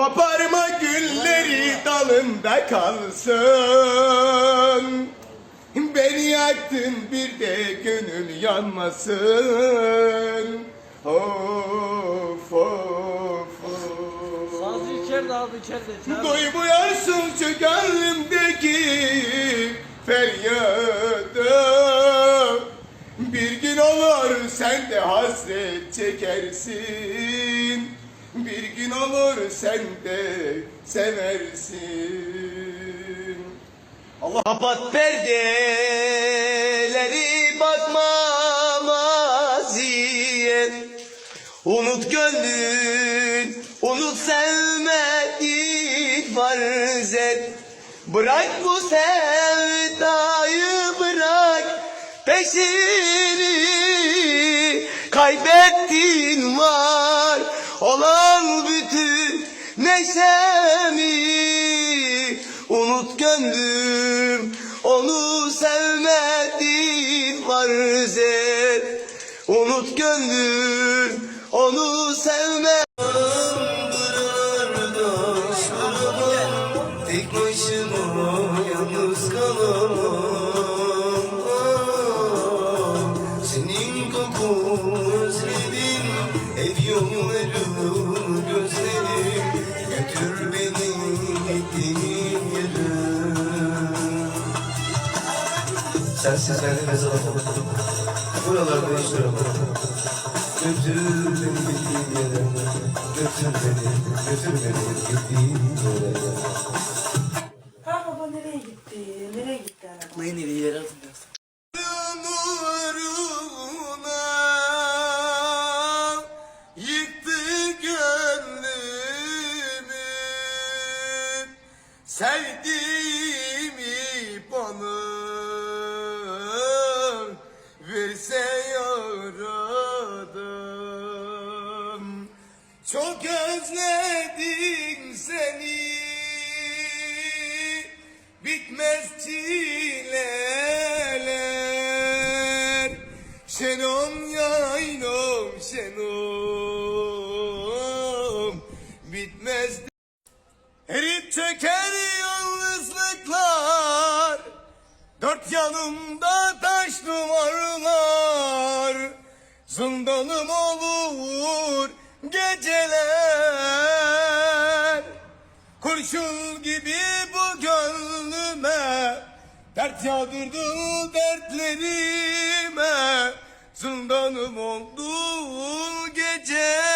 Koparma gülleri dalında kalsın. Beni yaktın bir de gönül yanmasın. Of of of. Sazı içeride abi içeride. Duymuyorsun şu gönlümdeki feryadı. Bir gün olur sen de hasret çekersin sen de seversin. Allah Kapat perdeleri bakma maziye Unut gönlün, unut sevmediğin farz et Bırak bu sevdayı bırak peşini. Kaybettin var olan bütün neşemi Unut gönlüm onu sevmedin farz Unut gönlüm onu sevme Tek başıma yalnız kalamam. Senin kokun özledim Ev yolları gözlerim Sensiz ben nefes alamam Buralarda hiç duramam Götür beni gittiğin yere Götür beni, götür beni gittiğin yere Ha baba nereye gitti? Nereye gitti araba? Mayın ileri atacağız. Nuruna Çok özledim seni. Bitmez çileler. Şenom yaynom şenom bitmez Erip çöker yalnızlıklar. Dört yanımda taş duvarlar Kurşun gibi bu gönlüme Dert yağdırdı dertlerime. Zindanım oldu geceler